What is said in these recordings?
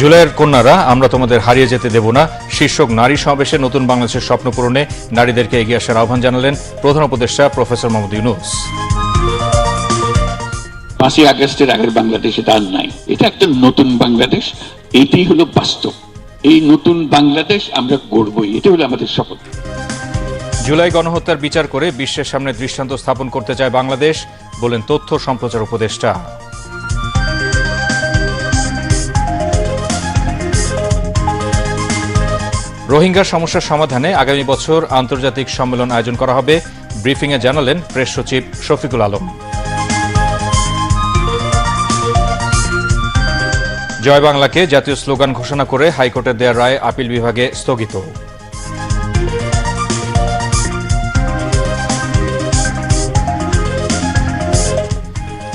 জুলাইয়ের কন্যারা আমরা তোমাদের হারিয়ে যেতে দেব না। শীর্ষক নারী সমাবেশে নতুন বাংলাদেশের স্বপ্ন পূরণে নারীদেরকে এগিয়ে আসার আহ্বান জানালেন প্রধান উপদেষ্টা প্রফেসর মোহাম্মদ ইউনুস। পাঁচই আগস্টের আগের বাংলাদেশ এটা আর নাই। এটা একটা নতুন বাংলাদেশ এইটাই হলো বাস্তব। এই নতুন বাংলাদেশ আমরা গড়বই এটা হলো আমাদের শপথ। জুলাই গণহত্যার বিচার করে বিশ্বের সামনে দৃষ্টান্ত স্থাপন করতে চায় বাংলাদেশ বলেন তথ্য সম্প্রচার উপদেষ্টা। রোহিঙ্গা সমস্যার সমাধানে আগামী বছর আন্তর্জাতিক সম্মেলন আয়োজন করা হবে। ব্রিফিংয়ে জানালেন প্রেস সচিব শফিকুল আলম। জয় বাংলাকে জাতীয় স্লোগান ঘোষণা করে হাইকোর্টের দেয়ার রায় আপিল বিভাগে স্থগিত।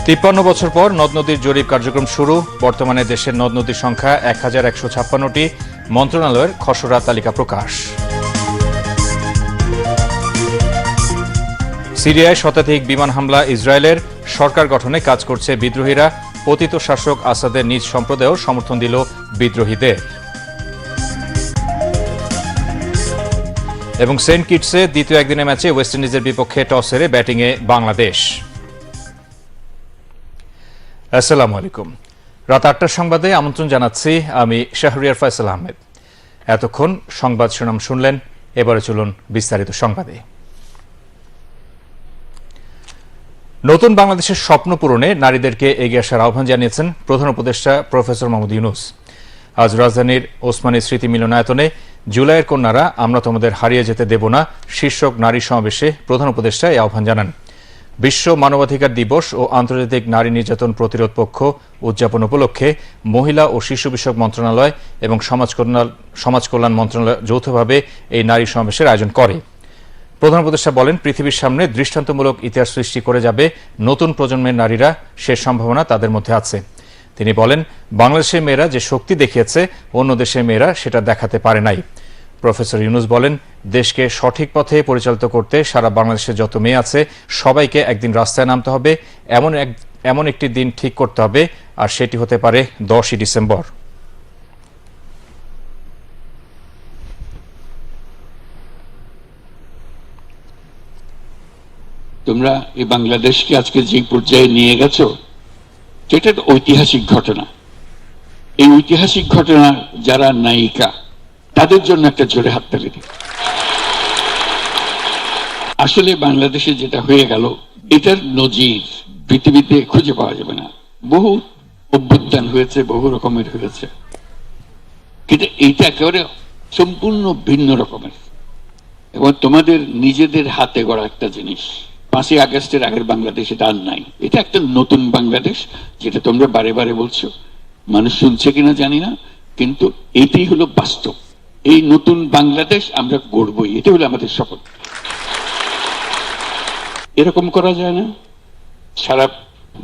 তিপ্পান্ন বছর পর নদ নদীর জরিপ কার্যক্রম শুরু। বর্তমানে দেশের নদ নদীর সংখ্যা এক হাজার একশো ছাপ্পান্নটি। মন্ত্রণালয়ের খসড়া তালিকা প্রকাশ। সিরিয়ায় শতাধিক বিমান হামলা ইসরায়েলের সরকার গঠনে কাজ করছে বিদ্রোহীরা। পতিত শাসক আসাদের নিজ সম্প্রদায়ও সমর্থন দিল বিদ্রোহীদের। এবং সেন্ট কিটসে দ্বিতীয় একদিনের ম্যাচে ওয়েস্ট ইন্ডিজের বিপক্ষে টস হেরে ব্যাটিংয়ে বাংলাদেশ। আসসালামু আলাইকুম। রাত আটটার সংবাদে আমন্ত্রণ জানাচ্ছি আমি শাহরিয়ার ফয়সাল আহমেদ। এতক্ষণ সংবাদ শিরোনাম শুনলেন, এবারে চলুন বিস্তারিত সংবাদে। নতুন বাংলাদেশের স্বপ্ন পূরণে নারীদেরকে এগিয়ে আসার আহ্বান জানিয়েছেন প্রধান উপদেষ্টা প্রফেসর মোহাম্মদ ইউনুস। আজ রাজধানীর ওসমানী স্মৃতি মিলনায়তনে জুলাইয়ের কন্যারা, আমরা তোমাদের হারিয়ে যেতে দেব না শীর্ষক নারী সমাবেশে প্রধান উপদেষ্টা এই আহ্বান জানান। বিশ্ব মানবাধিকার দিবস ও আন্তর্জাতিক নারী নির্যাতন প্রতিরোধ পক্ষ উদযাপন উপলক্ষে মহিলা ও শিশু বিষয়ক মন্ত্রণালয় এবং সমাজ কল্যাণ মন্ত্রণালয় যৌথভাবে এই নারী সমাবেশের আয়োজন করে। প্রধান উপদেষ্টা বলেন, পৃথিবীর সামনে দৃষ্টান্তমূলক ইতিহাস সৃষ্টি করে যাবে নতুন প্রজন্মের নারীরা, সে সম্ভাবনা তাদের মধ্যে আছে। তিনি বলেন, বাংলাদেশের মেয়েরা যে শক্তি দেখিয়েছে, অন্য দেশের মেয়েরা সেটা দেখাতে পারে নাই। প্রফেসর ইউনুস বলেন, দেশকে সঠিক পথে পরিচালিত করতে সারা বাংলাদেশের যত মেয়ে আছে, সবাইকে একদিন রাস্তায় নামতে হবে, এমন এক, এমন একটি দিন ঠিক করতে হবে, আর সেটি হতে পারে দশই ডিসেম্বর। তোমরা এই বাংলাদেশকে আজকে যে পর্যায়ে নিয়ে গেছো, সেটা ঐতিহাসিক ঘটনা। এই ঐতিহাসিক ঘটনা যারা নায়িকা তাদের জন্য একটা জোরে হাততালি দিই। আসলে বাংলাদেশে যেটা হয়ে গেল, এটার নজির পৃথিবীতে খুঁজে পাওয়া যাবে না। বহু অভ্যুত্থান হয়েছে, বহু রকমের হয়েছে। কিন্তু এইটা একেবারে সম্পূর্ণ ভিন্ন রকমের। এবং তোমাদের নিজেদের হাতে গড়া একটা জিনিস। পাঁচই আগস্টের আগের বাংলাদেশ আর নাই। এটা একটা নতুন বাংলাদেশ, যেটা তোমরা বারে বারে বলছো। মানুষ শুনছে কিনা জানি না, কিন্তু এইটাই হলো বাস্তব। এই নতুন বাংলাদেশ আমরা গড়বই। এটা হলো আমাদের শপথ। এরকম করা যায় না। সারা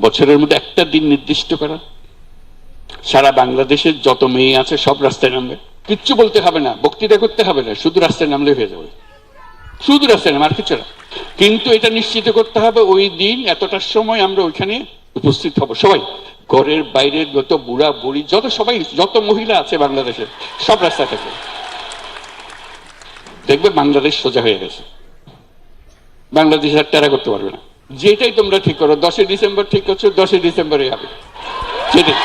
বছরের মধ্যে একটা দিন নির্দিষ্ট করা। সারা বাংলাদেশের যত মেয়ে আছে, সব রাস্তায় নামবে। কিচ্ছু বলতে হবে না, বক্তৃতা করতে হবে না, শুধু রাস্তায় নামলে হয়ে যাবে। শুধু রাস্তায় নাম আর কিছু না। কিন্তু এটা নিশ্চিত করতে হবে, ওই দিন এতটার সময় আমরা ওইখানে উপস্থিত হব। সবাই, ঘরের বাইরের যত বুড়া বুড়ি, যত সবাই, যত মহিলা আছে বাংলাদেশে, সব রাস্তায় থাকবে। দেখবে বাংলাদেশ সোজা হয়ে গেছে। বাংলাদেশ আর টেরা করতে পারবে না। যেটাই তোমরা ঠিক করো, দশই ডিসেম্বর ঠিক করছ, দশই ডিসেম্বরে হবে। সেটাই।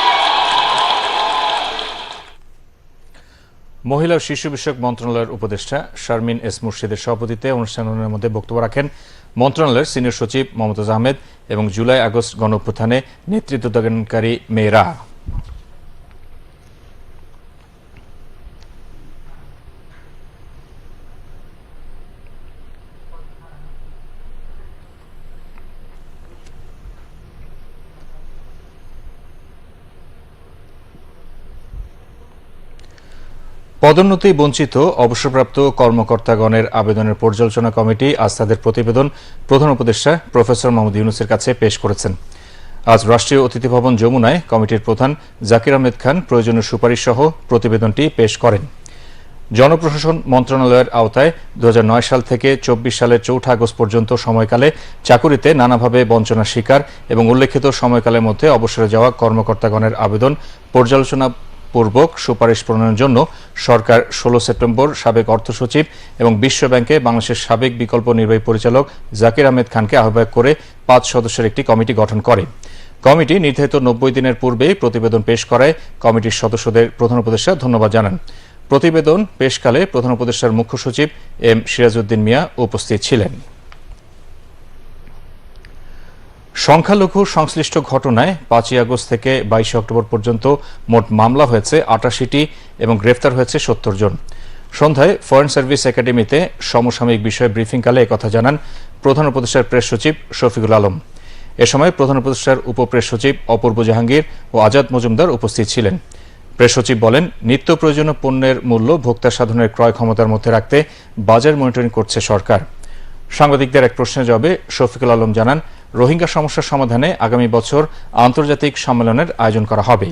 মহিলা ও শিশু বিষয়ক মন্ত্রণালয়ের উপদেষ্টা শারমিন এস মুর্শিদের সভাপতিত্বে অনুষ্ঠানের মধ্যে বক্তব্য রাখেন মন্ত্রণালয়ের সিনিয়র সচিব মমতাজ আহমেদ এবং জুলাই আগস্ট গণঅভ্যুত্থানে নেতৃত্ব দানকারী মেয়েরা। পদোন্নতি বঞ্চিত অবসরপ্রাপ্ত কর্মকর্তাগণের আবেদনের পর্যালোচনা কমিটি আজ তাদের প্রতিবেদন প্রধান উপদেষ্টা প্রফেসর মোহাম্মদ ইউনুসের কাছে পেশ করেছেন। আজ রাষ্ট্রীয় অতিথি ভবন যমুনায় কমিটির প্রধান জাকির আহমেদ খান প্রয়োজনীয় সুপারিশ সহ প্রতিবেদনটি পেশ করেন। জনপ্রশাসন মন্ত্রণালয়ের আওতায় দু হাজার নয় সাল থেকে চব্বিশ সালের চৌঠা আগস্ট পর্যন্ত সময়কালে চাকুরিতে নানাভাবে বঞ্চনার শিকার এবং উল্লেখিত সময়কালের মধ্যে অবসরে যাওয়া কর্মকর্তাগণের আবেদন পর্যালোচনা পূর্বক সুপারিশ প্রণয়নের জন্য সরকার ষোলো সেপ্টেম্বর সাবেক অর্থ সচিব এবং বিশ্ব ব্যাংকে বাংলাদেশের সাবেক বিকল্প নির্বাহী পরিচালক জাকির আহমেদ খানকে আহ্বায়ক করে পাঁচ সদস্যের একটি কমিটি গঠন করে। কমিটি নির্ধারিত নব্বই দিনের পূর্বেই প্রতিবেদন পেশ করায় কমিটির সদস্যদের প্রধান উপদেষ্টা ধন্যবাদ জানান। প্রতিবেদন পেশকালে প্রধান উপদেষ্টার মুখ্য সচিব এম সিরাজউদ্দিন মিয়া উপস্থিত ছিলেন। সংখ্যালঘু সংশ্লিষ্ট ঘটনায় পাঁচই আগস্ট থেকে বাইশে অক্টোবর পর্যন্ত মোট মামলা হয়েছে আটাশিটি এবং গ্রেফতার হয়েছে সত্তর জন। সন্ধ্যায় ফরেন সার্ভিস একাডেমিতে সমসাময়িক বিষয়ে ব্রিফিংকালে একথা জানান প্রধান উপদেষ্টার প্রেস সচিব শফিকুল আলম। এ সময় প্রধান উপদেষ্টার উপপ্রেস সচিব অপূর্ব জাহাঙ্গীর ও আজাদ মজুমদার উপস্থিত ছিলেন। প্রেস সচিব বলেন, নিত্য প্রয়োজনীয় পণ্যের মূল্য ভোক্তা সাধনের ক্রয় ক্ষমতার মধ্যে রাখতে বাজার মনিটরিং করছে সরকার। সাংবাদিকদের এক প্রশ্নের জবাবে শফিকুল আলম জানান রোহিঙ্গা সমস্যার সমাধানে আগামী বছর আন্তর্জাতিক সম্মেলনের আয়োজন করা হবে।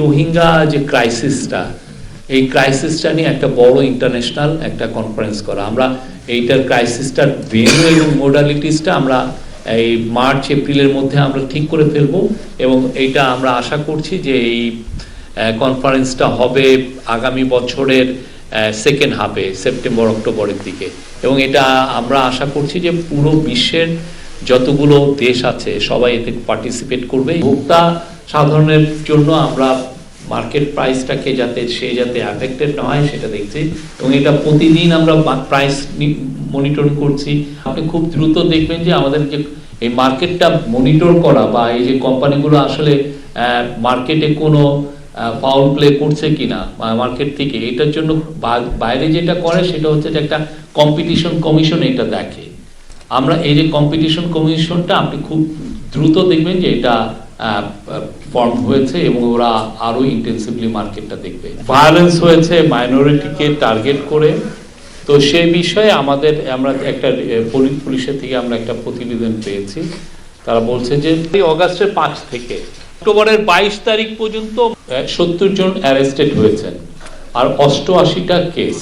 রোহিঙ্গা যে ক্রাইসিসটা, এই ক্রাইসিসটা নিয়ে একটা বড় ইন্টারন্যাশনাল একটা কনফারেন্স করা। আমরা এইটার ক্রাইসিসটার ভেন্যু এবং মোডালিটিসটা আমরা এই মার্চ, এপ্রিলের মধ্যে আমরা ঠিক করে ফেলব এবং এইটা আমরা আশা করছি যে এই কনফারেন্সটা হবে আগামী বছরের সেকেন্ড হাফে সেপ্টেম্বর অক্টোবরের দিকে। এবং এটা আমরা আশা করছি যে পুরো বিশ্বের যতগুলো দেশ আছে, সবাই এতে পার্টিসিপেট করবে। ভোক্তা সাধারণের জন্য আমরা মার্কেট প্রাইসটাকে যাতে, সে যাতে অ্যাফেক্টেড না হয়, সেটা দেখছি। এবং এটা প্রতিদিন আমরা প্রাইস মনিটর করছি। আপনি খুব দ্রুত দেখবেন যে আমাদের যে এই মার্কেটটা মনিটর করা বা এই যে কোম্পানিগুলো আসলে মার্কেটে কোনো ফাউল প্লে করছে কিনা মার্কেট থেকে, এটার জন্য বাইরে যেটা করে সেটা হচ্ছে যে একটা কম্পিটিশন কমিশন এটা দেখে। আমরা এই যে কম্পিটিশন কমিশনটা আপনি খুব দ্রুত দেখবেন যে এটা ফর্ম হয়েছে এবং ওরা আরও ইন্টেন্সিভলি মার্কেটটা দেখবে। ভায়োলেন্স হয়েছে মাইনরিটিকে টার্গেট করে। তো সে বিষয়ে আমাদের, আমরা একটা পুলিশ পুলিশের থেকে আমরা একটা প্রতিবেদন পেয়েছি। তারা বলছে যে অগাস্টের পাঁচ থেকে। অক্টোবরের বাইশ তারিখ পর্যন্ত সত্তর জন অ্যারেস্টেড হয়েছেন। আর অষ্টআশিটা কেস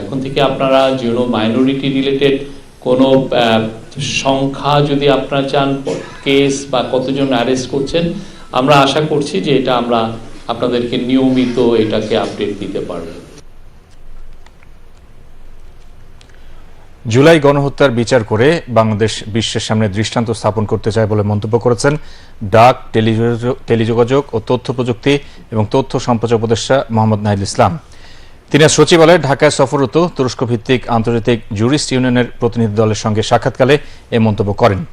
এখন থেকে আপনারা যেন মাইনরিটি রিলেটেড কোনো সংখ্যা যদি আপনারা চান কেস বা কতজন অ্যারেস্ট করছেন, আমরা আশা করছি যে এটা আমরা আপনাদেরকে নিয়মিত এটাকে আপডেট দিতে পারব। জুলাই গণহত্যার বিচার করে বাংলাদেশ বিশ্বের সামনে দৃষ্টান্ত স্থাপন করতে চায় বলে মন্তব্য করেছেন ডাক, টেলিযোগাযোগ- ও তথ্য প্রযুক্তি এবং তথ্য সম্প্রচার উপদেষ্টা মোহাম্মদ নাহিদ ইসলাম। তিনি সচিবালয়ে ঢাকায় সফররত তুরস্ক ভিত্তিক আন্তর্জাতিক জুরিস্ট ইউনিয়নের প্রতিনিধি দলের সঙ্গে সাক্ষাৎকালে এ মন্তব্য করেন।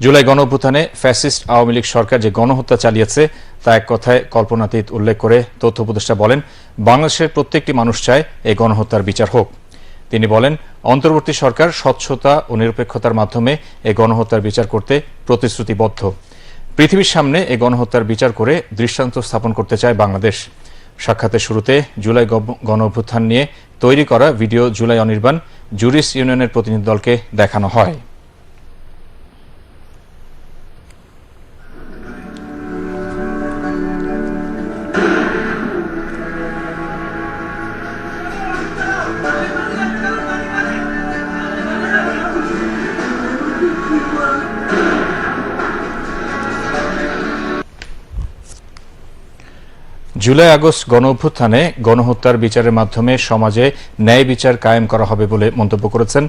জুলাই গণ ফ্যাসিস্ট আওয়ামী লীগ সরকার যে গণহত্যা চালিয়েছে, তা এক কথায় কল্পনাতীত উল্লেখ করে তথ্য উপদেষ্টা বলেন, বাংলাদেশের প্রত্যেকটি মানুষ চায় এই গণহত্যার বিচার হোক। তিনি বলেন, অন্তর্বর্তী সরকার স্বচ্ছতা ও নিরপেক্ষতার মাধ্যমে এ গণহত্যার বিচার করতে প্রতিশ্রুতিবদ্ধ। পৃথিবীর সামনে এ গণহত্যার বিচার করে দৃষ্টান্ত স্থাপন করতে চায় বাংলাদেশ। সাক্ষাতের শুরুতে জুলাই গণ অভ্যুত্থান নিয়ে তৈরি করা ভিডিও জুলাই অনির্বাণ জুরিস ইউনিয়নের প্রতিনিধি দলকে দেখানো হয়। জুলাই আগস্ট গণ অভ্যুত্থানে গণহত্যার বিচারের মাধ্যমে সমাজে ন্যায় বিচার কায়েম করা হবে বলে মন্তব্য করেছেন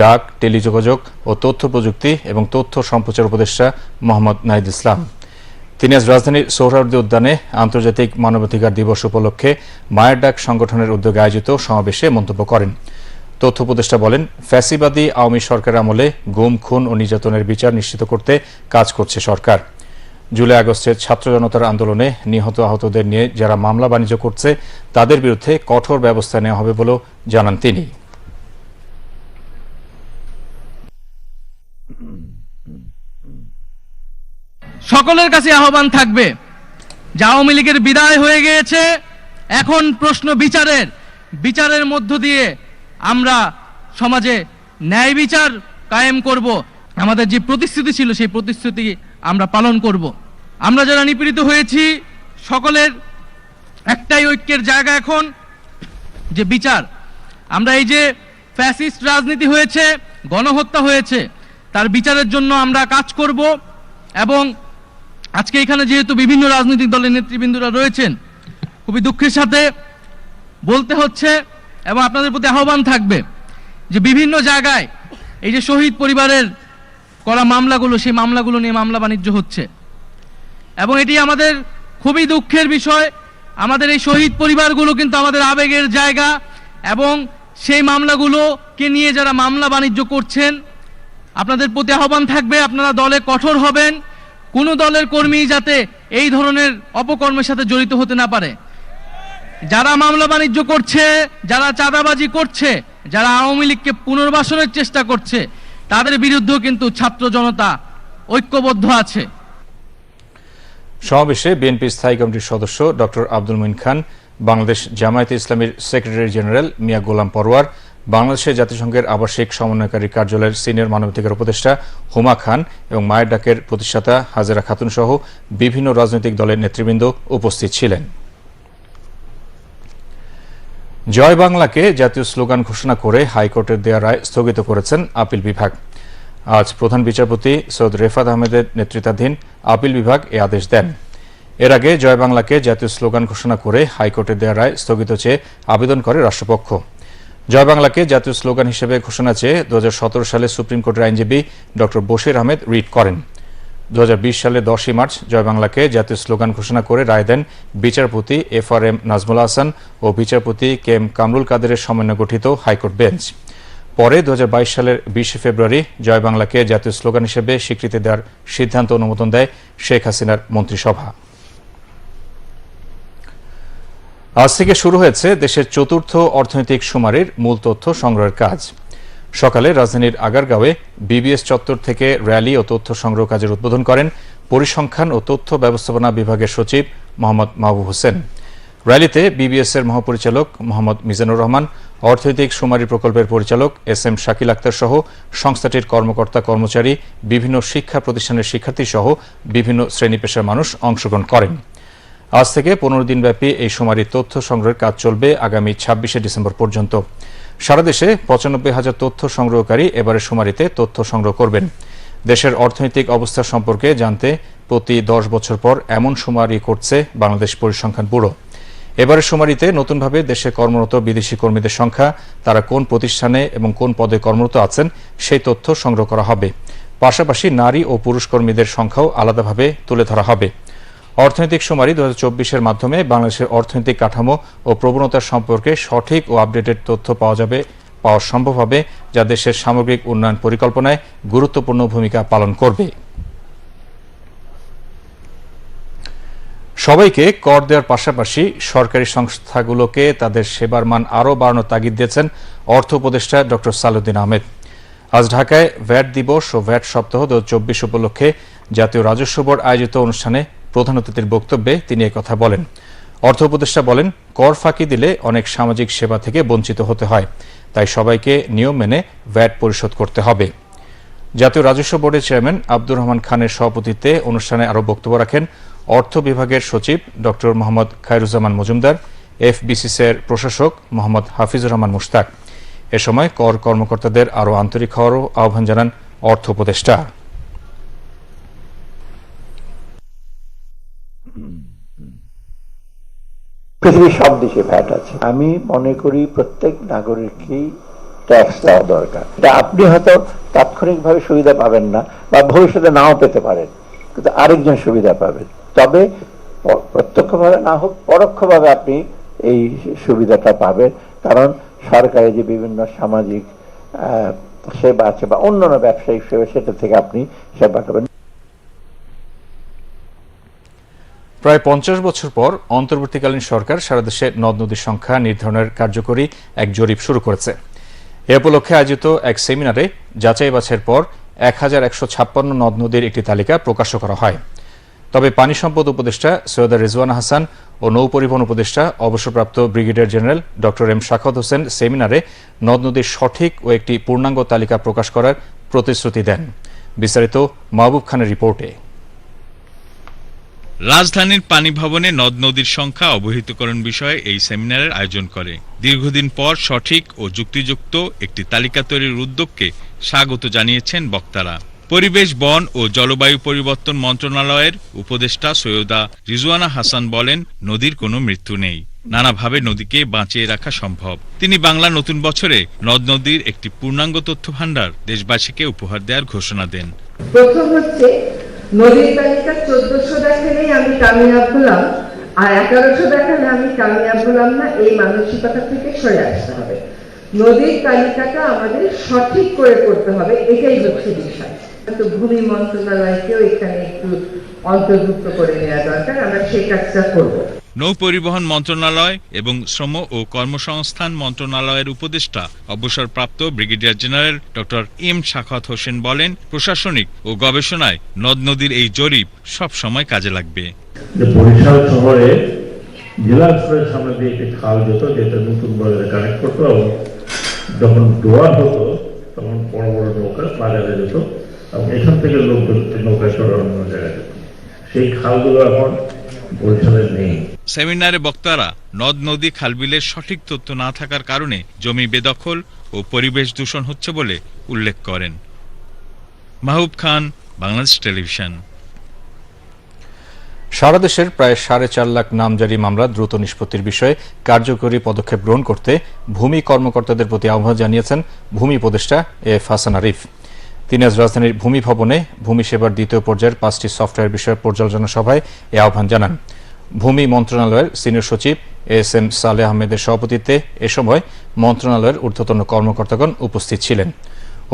ডাক, টেলিযোগাযোগ ও তথ্য প্রযুক্তি এবং তথ্য সম্প্রচার উপদেষ্টা মোহাম্মদ নাহিদ ইসলাম। তিনি আজ রাজধানীর সোহরাওয়ার্দী উদ্যানে আন্তর্জাতিক মানবাধিকার দিবস উপলক্ষে মায়ের ডাক সংগঠনের উদ্যোগে আয়োজিত সমাবেশে মন্তব্য করেন। তথ্য উপদেষ্টা বলেন, ফ্যাসিবাদী আওয়ামী সরকার আমলে গুম, খুন ও নির্যাতনের বিচার নিশ্চিত করতে কাজ করছে সরকার। জুলাই আগস্টের ছাত্র জনতার আন্দোলনে নিহত আহতদের নিয়ে যারা মামলা বাণিজ্য করছে, তাদের বিরুদ্ধে কঠোর ব্যবস্থা নেওয়া হবে বলেও জানান তিনি। সকলের কাছে আহ্বান থাকবে, যে আওয়ামী লীগের বিদায় হয়ে গিয়েছে, এখন প্রশ্ন বিচারের। বিচারের মধ্য দিয়ে আমরা সমাজে ন্যায় বিচার কায়েম করব। আমাদের যে প্রতিশ্রুতি ছিল, সেই প্রতিশ্রুতি আমরা পালন করব। আমরা যারা নিপীড়িত হয়েছি, সকলের একটাই ঐক্যের জায়গা এখন যে বিচার। আমরা এই যে ফ্যাসিস্ট রাজনীতি হয়েছে, গণহত্যা হয়েছে, তার বিচারের জন্য আমরা কাজ করব এবং আজকে এখানে যেহেতু বিভিন্ন রাজনৈতিক দলের নেতৃবৃন্দরা রয়েছেন, খুবই দুঃখের সাথে বলতে হচ্ছে এবং আপনাদের প্রতি আহ্বান থাকবে যে বিভিন্ন জায়গায় এই যে শহীদ পরিবারের করা মামলাগুলো, সেই মামলাগুলো নিয়ে মামলা বাণিজ্য হচ্ছে। এবং এটি আমাদের খুবই দুঃখের বিষয়। আমাদের এই শহীদ পরিবারগুলো কিন্তু আমাদের আবেগের জায়গা এবং সেই মামলাগুলোকে নিয়ে যারা মামলা বাণিজ্য করছেন, আপনাদের প্রতি আহ্বান থাকবে, আপনারা দলে কঠোর হবেন। কোনো দলের কর্মী যাতে এই ধরনের অপকর্মের সাথে জড়িত হতে না পারে। যারা মামলা বাণিজ্য করছে, যারা চাঁদাবাজি করছে, যারা আওয়ামী লীগকে পুনর্বাসনের চেষ্টা করছে তাদের বিরুদ্ধেও কিন্তু ছাত্র জনতা ঐক্যবদ্ধ আছে। সমাবেশে বিএনপি স্থায়ী কমিটির সদস্য ডক্টর আব্দুল মঈন খান, বাংলাদেশ জামায়াতে ইসলামীর সেক্রেটারি জেনারেল মিয়া গোলাম পরওয়ার বাংলাদেশের জাতিসংঘের আবাসিক সমন্বয়কারী কার্যালয়ের সিনিয়র মানবাধিকার উপদেষ্টা হুমা খান এবং মায়ের ডাকের প্রতিষ্ঠাতা হাজেরা খাতুন সহ বিভিন্ন রাজনৈতিক দলের নেতৃবৃন্দ উপস্থিত ছিলেন। জয় বাংলাকে জাতীয় স্লোগান ঘোষণা করে হাইকোর্টের দেয়া রায় স্থগিত করেছেন আপিল বিভাগ। আজ প্রধান বিচারপতি সৈয়দ রেফাত আহমেদের নেতৃত্বাধীন আপিল বিভাগ এ আদেশ দেন। এর আগে জয় বাংলাকে জাতীয় স্লোগান ঘোষণা করে হাইকোর্টের দেয়া রায় স্থগিত চেয়ে আবেদন করে রাষ্ট্রপক্ষ। জয় বাংলাকে জাতীয় স্লোগান হিসেবে ঘোষণা চেয়ে দুহাজার সতেরো সালে সুপ্রিম কোর্টের আইনজীবী ড বশির আহমেদ রিট করেন। দু সালে দশই মার্চ জয় বাংলাকে জাতীয় স্লোগান ঘোষণা করে রায় দেন বিচারপতি F R M Nazmul Hasan ও বিচারপতি কে এম কামরুল কাদেরের সমন্বয়ে গঠিত হাইকোর্ট বেঞ্চ। পরে দু হাজার বাইশ সালের বিশে ফেব্রুয়ারি জয় বাংলাকে জাতীয় স্লোগান হিসেবে স্বীকৃতি দেওয়ার সিদ্ধান্ত অনুমোদন দেয় শেখ হাসিনার মন্ত্রিসভা। আজ থেকে শুরু হয়েছে দেশের চতুর্থ অর্থনৈতিক সুমারির মূল তথ্য সংগ্রহের কাজ। সকালে রাজধানীর আগারগাঁওয়ে বিবিএস চত্বর থেকে র্যালি ও তথ্য সংগ্রহ কাজের উদ্বোধন করেন পরিসংখ্যান ও তথ্য ব্যবস্থাপনা বিভাগের সচিব মোহাম্মদ মাহবুব হোসেন। র্যালিতে বিবিএস এর মহাপরিচালক মোহাম্মদ মিজানুর রহমান, অর্থনৈতিক সুমারি প্রকল্পের পরিচালক এস এম শাকিল আক্তার সহ সংস্থাটির কর্মকর্তা কর্মচারী, বিভিন্ন শিক্ষা প্রতিষ্ঠানের শিক্ষার্থী সহ বিভিন্ন শ্রেণি পেশার মানুষ অংশগ্রহণ করেন। আজ থেকে পনেরো দিনব্যাপী এই শুমারির তথ্য সংগ্রহের কাজ চলবে আগামী ছাব্বিশে ডিসেম্বর পর্যন্ত। সারা দেশে পঁচানব্বই হাজার তথ্য সংগ্রহকারী এবারে শুমারিতে তথ্য সংগ্রহ করবেন। দেশের অর্থনৈতিক অবস্থা সম্পর্কে জানতে প্রতি দশ বছর পর এমন শুমারি করছে বাংলাদেশ পরিসংখ্যান ব্যুরো। এবারের শুমারিতে নতুনভাবে দেশে কর্মরত বিদেশি কর্মীদের সংখ্যা, তারা কোন প্রতিষ্ঠানে এবং কোন পদে কর্মরত আছেন, সেই তথ্য সংগ্রহ করা হবে। পাশাপাশি নারী ও পুরুষ কর্মীদের সংখ্যাও আলাদাভাবে তুলে ধরা হবে। অর্থনৈতিক শুমারি দু এর মাধ্যমে বাংলাদেশের অর্থনৈতিক কাঠামো ও প্রবণতা সম্পর্কে সঠিক ও আপডেটেড তথ্য পাওয়া যাবে, পাওয়া সম্ভব হবে যা দেশের সামগ্রিক উন্নয়ন পরিকল্পনায় গুরুত্বপূর্ণ ভূমিকা পালন করবে। সবাইকে কর দেওয়ার পাশাপাশি সরকারি সংস্থাগুলোকে তাদের সেবার মান আরও বাড়ানোর তাগিদ দিয়েছেন অর্থ উপদেষ্টা ড. সালুদ্দিন আহমেদ। আজ ঢাকায় ভ্যাট দিবস ও ভ্যাট সপ্তাহ দু উপলক্ষে জাতীয় রাজস্ব বোর্ড আয়োজিত অনুষ্ঠানে প্রধান অতিথির বক্তব্যে তিনি কথা বলেন। অর্থ উপদেষ্টা বলেন, কর ফাঁকি দিলে অনেক সামাজিক সেবা থেকে বঞ্চিত হতে হয়। তাই সবাইকে নিয়ম মেনে ভ্যাট পরিশোধ করতে হবে। জাতীয় রাজস্ব বোর্ডের চেয়ারম্যান আব্দুর রহমান খানের সভাপতিত্বে অনুষ্ঠানে আরও বক্তব্য রাখেন অর্থ বিভাগের সচিব ড মোহাম্মদ খায়রুজ্জামান মজুমদার, এফবিসিসির প্রশাসক মোহাম্মদ হাফিজুর রহমান মুশতাক। এ সময় কর কর্মকর্তাদের আরও আন্তরিক হওয়ারও আহ্বান জানান অর্থ উপদেষ্টা। পৃথিবীর সব দেশে ভ্যাট আছে। আমি মনে করি প্রত্যেক নাগরিককেই ট্যাক্স দেওয়া দরকার। এটা আপনি হয়তো তাৎক্ষণিকভাবে সুবিধা পাবেন না বা ভবিষ্যতে নাও পেতে পারেন, কিন্তু আরেকজন সুবিধা পাবেন। তবে প্রত্যক্ষভাবে না হোক, পরোক্ষভাবে আপনি এই সুবিধাটা পাবেন। কারণ সরকারের যে বিভিন্ন সামাজিক সেবা আছে বা অন্যান্য ব্যবসায়িক সেবা, সেটা থেকে আপনি সেবা পাবেন। প্রায় পঞ্চাশ বছর পর অন্তর্বর্তীকালীন সরকার সারা দেশে নদ নদীর সংখ্যা নির্ধারণের কার্যকরী এক জরিপ শুরু করেছে। এ উপলক্ষে আয়োজিত এক সেমিনারে যাচাই বাছাইয়ের পর এক হাজার একশো ছাপ্পান্ন নদ নদীর একটি তালিকা প্রকাশ করা হয়। তবে পানি সম্পদ উপদেষ্টা সৈয়দা রেজওয়ান হাসান ও নৌ পরিবহন উপদেষ্টা অবসরপ্রাপ্ত ব্রিগেডিয়ার জেনারেল ড এম শাখাত হোসেন সেমিনারে নদ নদীর সঠিক ও একটি পূর্ণাঙ্গ তালিকা প্রকাশ করার প্রতিশ্রুতি দেন। বিস্তারিত মাহবুব খানের রিপোর্টে। রাজধানীর পানি ভবনে নদ নদীর সংখ্যা অবহিতকরণ বিষয়ে এই সেমিনারের আয়োজন করে। দীর্ঘদিন পর সঠিক ও যুক্তিযুক্ত একটি তালিকা তৈরির উদ্যোগকে স্বাগত জানিয়েছেন বক্তারা। পরিবেশ, বন ও জলবায়ু পরিবর্তন মন্ত্রণালয়ের উপদেষ্টা সৈয়দা রিজওয়ানা হাসান বলেন, নদীর কোনো মৃত্যু নেই। নানাভাবে নদীকে বাঁচিয়ে রাখা সম্ভব। তিনি বাংলা নতুন বছরে নদ নদীর একটি পূর্ণাঙ্গ তথ্য ভাণ্ডার দেশবাসীকে উপহার দেওয়ার ঘোষণা দেন। প্রথম হচ্ছে নদীর তালিকা চোদ্দশো দেখালেই আমি কামিয়াব হলাম, আর এগারোশো দেখালে আমি কামিয়াব হলাম না, এই মানসিকতা থেকে সরে আসতে হবে। নদীর তালিকাটা আমাদের সঠিক করে করতে হবে, এটাই হচ্ছে বিষয়। তো ভূমি মন্ত্রণালয়কেও এখানে একটু অন্তর্ভুক্ত করে নেওয়া দরকার, আমরা সেই কাজটা করব। নৌ পরিবহন মন্ত্রণালয় এবং শ্রম ও কর্মসংস্থান মন্ত্রণালয়ের উপদেষ্টা অবসরপ্রাপ্ত ব্রিগেডিয়ার জেনারেল ডক্টর এম শাখাত হোসেন বলেন, প্রশাসনিক ও গবেষণায় নদ নদীর এই জরিপ সব সময় কাজে লাগবে। বরিশাল শহরে জেলা স্তরের সামনে দিয়ে একটি খাল যেত, যেটা নতুন বাজারে কানেক্ট করতো যখন হতো, তখন বড় বড় নৌকা বাজারে যেত এবং এখান থেকে লোকজন জায়গায় যেত। সেই খালগুলো এখন বরিশালে নেই। সেমিনারে বক্তারা নদ নদী খালবিলের সঠিক তথ্য না থাকার কারণে জমি বেদখল ও পরিবেশ দূষণ হচ্ছে বলে উল্লেখ করেন। মাহবুব খান, বাংলাদেশ টেলিভিশন। সারা দেশের প্রায় সাড়ে চার লাখ নামজারি মামলা দ্রুত নিষ্পত্তির বিষয়ে কার্যকরী পদক্ষেপ গ্রহণ করতে ভূমি কর্মকর্তাদের প্রতি আহ্বান জানিয়েছেন ভূমি উপদেষ্টা এফ হাসান আরিফ। তিনি আজ রাজধানীর ভূমি ভবনে ভূমি সেবার দ্বিতীয় পর্যায়ের পাঁচটি সফটওয়্যার বিষয়ে পর্যালোচনা সভায় এ আহ্বান জানান। ভূমি মন্ত্রণালয়ের সিনিয়র সচিব এস এম সালেহ আহমেদের সভাপতিত্বে এ সময় মন্ত্রণালয়ের ঊর্ধ্বতন কর্মকর্তাগণ উপস্থিত ছিলেন।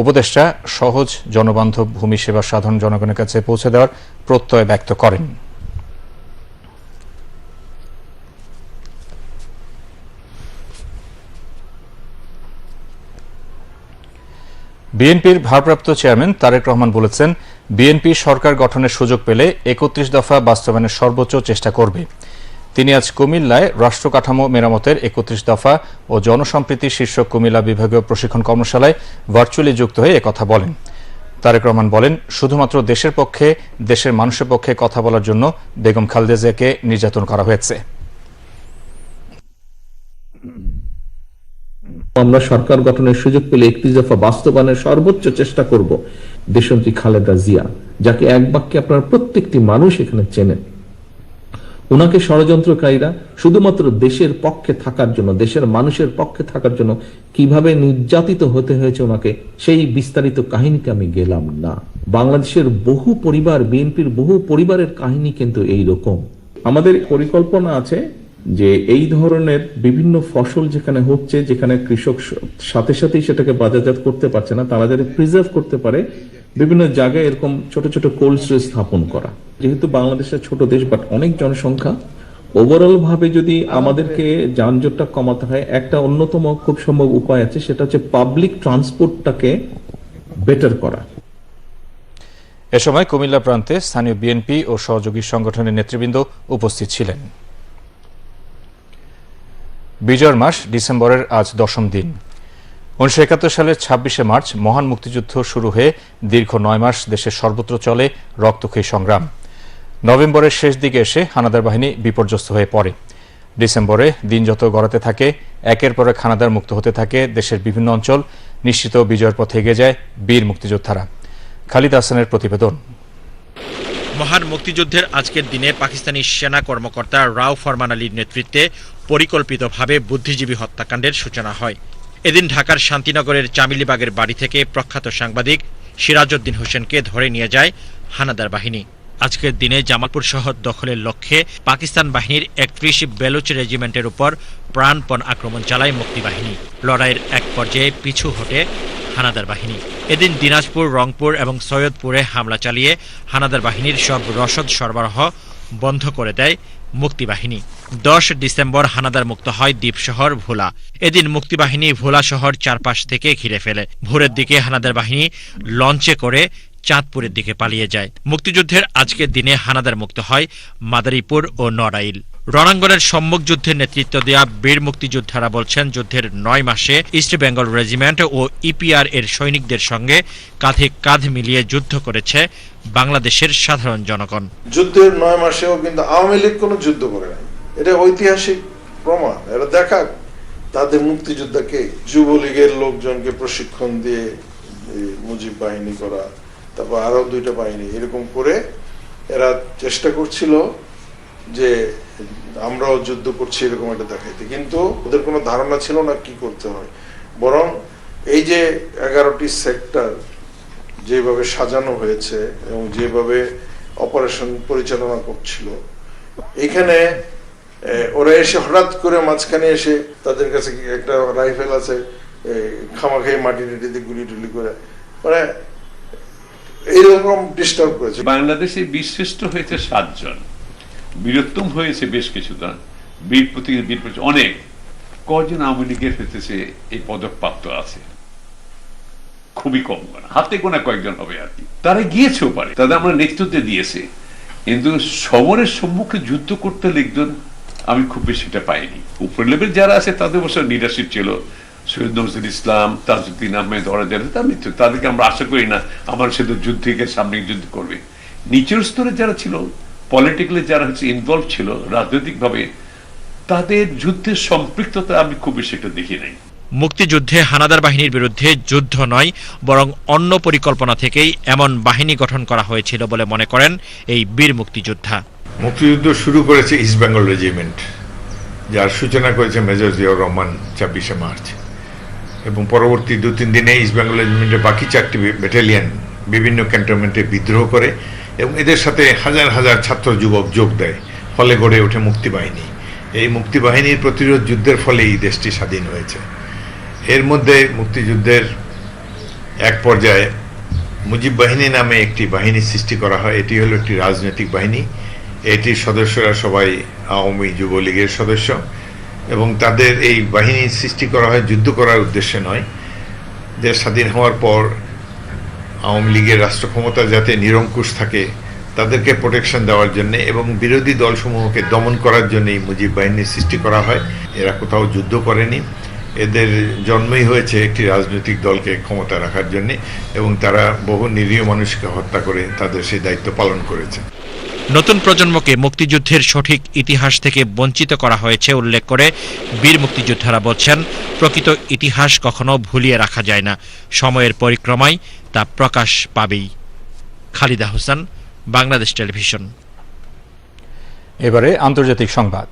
উপদেষ্টা সহজ জনবান্ধব ভূমি সেবা সাধারণ জনগণের কাছে পৌঁছে দেওয়ার প্রত্যয় ব্যক্ত করেন। বিএনপির ভারপ্রাপ্ত চেয়ারম্যান তারেক রহমান বলেছেন বিএনপি সরকার গঠনের সুযোগ পেলে একত্রিশ দফা বাস্তবায়নের সর্বোচ্চ চেষ্টা করবে। তিনি আজ কুমিল্লায় রাষ্ট্র কাঠামো মেরামতের একত্রিশ দফা ও জনসম্প্রীতি শীর্ষক কুমিল্লা বিভাগীয় প্রশিক্ষণ কর্মশালায় ভার্চুয়ালি যুক্ত হয়ে একথা বলেন। তারেক রহমান বলেন, শুধুমাত্র দেশের পক্ষে, দেশের মানুষের পক্ষে কথা বলার জন্য বেগম খালেদা জিয়াকে নির্যাতন করা হয়েছে। আমরা সরকার গঠনের সুযোগ পেলে একটি দফা বাস্তবায়নের সর্বোচ্চ চেষ্টা করব। দেশন্ত্রী খালেদা জিয়া, যাকে এক বাক্যে আপনারা প্রত্যেকটি মানুষ এখানে চেনেন। ওনাকে ষড়যন্ত্রকারীরা শুধুমাত্র দেশের পক্ষে থাকার জন্য, দেশের মানুষের পক্ষে থাকার জন্য কীভাবে নির্যাতিত হতে হয়েছে ওনাকে সেই বিস্তারিত কাহিনীতে আমি গেলাম না। বাংলাদেশের বহু পরিবার, বিএনপির বহু পরিবারের কাহিনী কিন্তু এই রকম আমাদের পরিকল্পনা আছে যে এই ধরনের বিভিন্ন ফসল যেখানে হচ্ছে, যেখানে কৃষক সাথে সাথেই সেটাকে বাজারজাত করতে পারছে না, তারা যাতে প্রিজার্ভ করতে পারে, বিভিন্ন জায়গায় এরকম ছোট ছোট কোল্ড স্টোরেজ স্থাপন করা। যেহেতু বাংলাদেশের ছোট দেশ বাট অনেক জনসংখ্যা ওভারঅল ভাবে যদি আমাদেরকে যানজটটা কমাতে হয়, একটা অন্যতম খুব সম্ভব উপায় আছে, সেটা হচ্ছে পাবলিক ট্রান্সপোর্টটাকে বেটার করা। এ সময় কুমিল্লা প্রান্তে স্থানীয় বিএনপি ও সহযোগী সংগঠনের নেতৃবৃন্দ উপস্থিত ছিলেন। বিজয়ের মাস ডিসেম্বরের আজ দশম দিন। উনিশশো একাত্তর সালের ছাব্বিশে মার্চ মহান মুক্তিযুদ্ধ শুরু হয়ে দীর্ঘ নয় মাস দেশের সর্বত্র চলে রক্তক্ষয়ী সংগ্রাম। নভেম্বরের শেষ দিকে এসে হানাদার বাহিনী বিপর্যস্ত হয়ে পড়ে। ডিসেম্বরে দিন যত গড়াতে থাকে, একের পর এক হানাদার মুক্ত হতে থাকে দেশের বিভিন্ন অঞ্চল, নিশ্চিত বিজয়ের পথে এগিয়ে যায় বীর মুক্তিযোদ্ধারা। খালিদ হাসানের প্রতিবেদন। মহান মুক্তিযুদ্ধের আজকের দিনে পাকিস্তানি সেনা কর্মকর্তা রাও ফরমান আলীর নেতৃত্বে পরিকল্পিতভাবে বুদ্ধিজীবী হত্যাকাণ্ডের সূচনা হয়। এদিন ঢাকার শান্তিনগরের চামিলিবাগের বাড়ি থেকে প্রখ্যাত সাংবাদিক সিরাজউদ্দিন হোসেনকে ধরে নিয়ে যায় হানাদার বাহিনী। আজকের দিনে জামালপুর শহর দখলের লক্ষ্যে পাকিস্তান বাহিনীর একত্রিশ বেলুচ রেজিমেন্টের উপর প্রাণপণ আক্রমণ চালায় মুক্তিবাহিনী। লড়াইয়ের এক পর্যায়ে পিছু হটে হানাদার বাহিনী। এদিন দিনাজপুর, রংপুর এবং সৈয়দপুরে হামলা চালিয়ে হানাদার বাহিনীর সব রসদ সরবরাহ বন্ধ করে দেয় মুক্তিবাহিনী। দশ ডিসেম্বর হানাদার মুক্ত হয় দ্বীপ শহর ভোলা। এদিন মুক্তিবাহিনী ভোলা শহর চারপাশ থেকে ঘিরে ফেলে। ভোরের দিকে হানাদার বাহিনী লঞ্চে করে চাঁদপুরের দিকে পালিয়ে যায়। মুক্তিযুদ্ধের আজকের দিনে হানাদার মুক্ত হয় মাদারীপুর ও নড়াইল। রণাঙ্গনের সম্মুখ যুদ্ধের নেতৃত্ব দেওয়া বীর মুক্তিযোদ্ধারা বলছেন, যুদ্ধের নয় মাসে ইস্ট বেঙ্গল রেজিমেন্ট ও ইপিআর এর সৈনিকদের সঙ্গে কাঁধে কাঁধ মিলিয়ে যুদ্ধ করেছে বাংলাদেশের সাধারণ জনগণ। যুদ্ধের নয় মাসেও কিন্তু আওয়ামী লীগ কোনো যুদ্ধ করে নাই। এটা ঐতিহাসিক প্রমাণ, এটা দেখা তাদের মুক্তিযোদ্ধাকে যুবলীগের লোকজনকে প্রশিক্ষণ দিয়ে মুজিব বাহিনী করা তারপর আরও দুইটা বাহিনী। এরকম করে এরা চেষ্টা করছিল যে আমরাও যুদ্ধ করছি এরকম একটা দেখাইতে। কিন্তু ওদের কোনো ধারণা ছিল না কি করতে হয়। বরং এই যে এগারোটি সেক্টর যেভাবে সাজানো হয়েছে এবং যেভাবে অপারেশন পরিচালনা করছিল, এখানে ওরা এসে হঠাৎ করে মাঝখানে এসে তাদের কাছে একটা রাইফেল আছে খামাখাই মাটি টাটিতে গুলি টুলি করে। মানে এইরকম ডিস্টার্ব করেছে। বাংলাদেশে বীরশ্রেষ্ঠ হয়েছে সাতজন। বীরোত্তম হয়েছে বেশ কিছুজন। বীর প্রতি, বীর অনেক। কজন আওয়ামী লীগের হইতেছে এই পদক প্রাপ্ত আছে? খুবই কম গোনা হাতে গোনা কয়েকজন হবে আর কি। তারা গিয়েছে পারে। তাদের আমরা নেতৃত্ব দিয়েছে। কিন্তু সমরের সম্মুখে যুদ্ধ করতে লিখজন, আমি খুব বেশি এটা পাইনি। উপর লেভেল যারা আছে, তাদের অবশ্য লিডারশিপ ছিল। সৈয়দ নজরুল ইসলাম তাজউদ্দিন আহমেদ ওরা যারা তার নেতৃত্ব তাদেরকে আমরা আশা করি না আমার সাথে যুদ্ধকে সামনে যুদ্ধ করবে। নিচের স্তরে যারা ছিল পলিটিক্যালি যারা হচ্ছে ইনভলভ ছিল রাজনৈতিকভাবে তাদের যুদ্ধের সম্পৃক্ততা আমি খুব বেশি একটা দেখি নাই। মুক্তিযুদ্ধে হানাদার বাহিনীর বিরুদ্ধে যুদ্ধ নয় বরং অন্য পরিকল্পনা থেকেই এমন বাহিনী গঠন করা হয়েছিল বলে মনে করেন এই বীর মুক্তিযোদ্ধা। মুক্তিযুদ্ধ শুরু করেছে ইস্ট বেঙ্গল রেজিমেন্ট যার সূচনা করেছে মেজর জিয়াউর রহমান ছাব্বিশে মার্চ এবং পরবর্তী দু, তিন দিনে ইস্ট বেঙ্গল রেজিমেন্টের বাকি চারটি ব্যাটালিয়ন বিভিন্ন ক্যান্টনমেন্টে বিদ্রোহ করে এবং এদের সাথে হাজার হাজার ছাত্র যুবক যোগ দেয়, ফলে গড়ে ওঠে মুক্তিবাহিনী। এই মুক্তিবাহিনীর প্রতিরোধ যুদ্ধের ফলে এই দেশটি স্বাধীন হয়েছে। এর মধ্যে মুক্তিযুদ্ধের এক পর্যায়ে মুজিব বাহিনী নামে একটি বাহিনী সৃষ্টি করা হয়। এটি হলো একটি রাজনৈতিক বাহিনী। এটির সদস্যরা সবাই আওয়ামী যুবলীগের সদস্য। এবং তাদের এই বাহিনী সৃষ্টি করা হয়, যুদ্ধ করার উদ্দেশ্যে নয়। দেশ স্বাধীন হওয়ার পর আওয়ামী লীগের রাষ্ট্র ক্ষমতা যাতে নিরঙ্কুশ থাকে, তাদেরকে প্রোটেকশন দেওয়ার জন্য এবং বিরোধী দলসমূহকে দমন করার জন্য এই মুজিব বাহিনীর সৃষ্টি করা হয়। এরা কোথাও যুদ্ধ করেনি। এদের জন্মই হয়েছে একটি রাজনৈতিক দলকে ক্ষমতা রাখার জন্য এবং তারা বহু নিরীহ মানুষকে হত্যা করে তাদের সেই দায়িত্ব পালন করেছে। নতুন প্রজন্মকে মুক্তিযুদ্ধের সঠিক ইতিহাস থেকে বঞ্চিত করা হয়েছে উল্লেখ করে বীর মুক্তিযোদ্ধারা বলছেন, প্রকৃত ইতিহাস কখনো ভুলিয়ে রাখা যায় না। সময়ের পরিক্রমায় তা প্রকাশ পাবেই। খালিদা হোসেন, বাংলাদেশ টেলিভিশন। এবারে আন্তর্জাতিক সংবাদ।